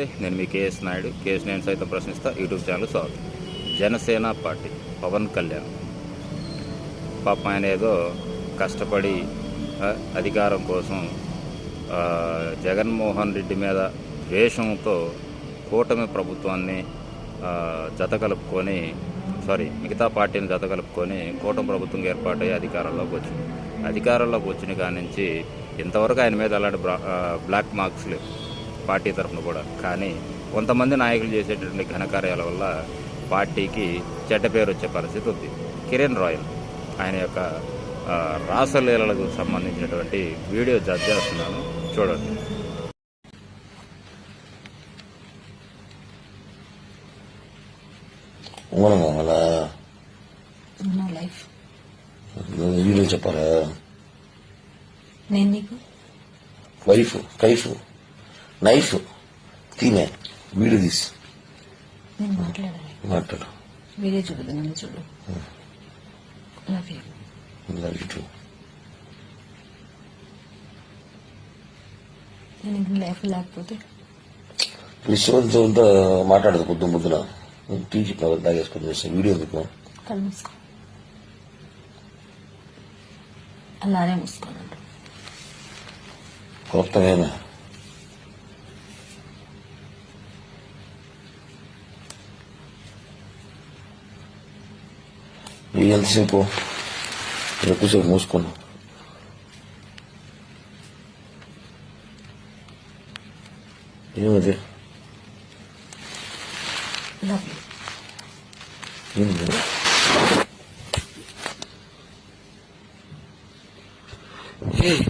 నేను మీ KS Naidu KS నేను సైతం ప్రశ్నిస్తా. యూట్యూబ్ ఛానల్ స్వాగతం. జనసేన పార్టీ పవన్ కళ్యాణ్. పాపం ఆయన ఏదో కష్టపడి అధికారం కోసం జగన్మోహన్ రెడ్డి మీద ద్వేషంతో కూటమి ప్రభుత్వాన్ని జతకలుపుకొని జత కలుపుకొని సారీ మిగతా పార్టీని జత కలుపుకొని కూటమి ప్రభుత్వం ఏర్పాటై అధికారంలోకి వచ్చింది. అధికారంలోకి వచ్చిన కానించి నుంచి ఇంతవరకు ఆయన మీద అలాంటి బ్లాక్ మార్క్స్ లేవు. పార్టీ తరఫున కూడా. కానీ కొంతమంది నాయకులు చేసేటటువంటి ఘనకార్యాల వల్ల పార్టీకి చెడ్డ పేరు వచ్చే పరిస్థితి ఉంది. కిరణ్ రాయల్ ఆయన యొక్క రాసలీలలకు సంబంధించినటువంటి వీడియో జడ్జ్ చేస్తున్నాను. చూడండి. వీడియో చెప్పాలా? నేను నీకు? వైఫ్ కైఫ్. నైఫ్ తీనే వీడియో తీసి మాట్లాడు. వీడియో చూడదు నన్ను చూడు. Love you love you too నేను ఇంక లైఫ్ లేకపోతే? విశ్వంతో మాట్లాడదు పొద్దు ముద్దున టీ చెప్పిన తాగేసుకొని వీడియో ఎందుకు? కళ్ళు మూసుకో. అలానే మూసుకోనండి y al tiempo repuse el músculo. Me no. Hey.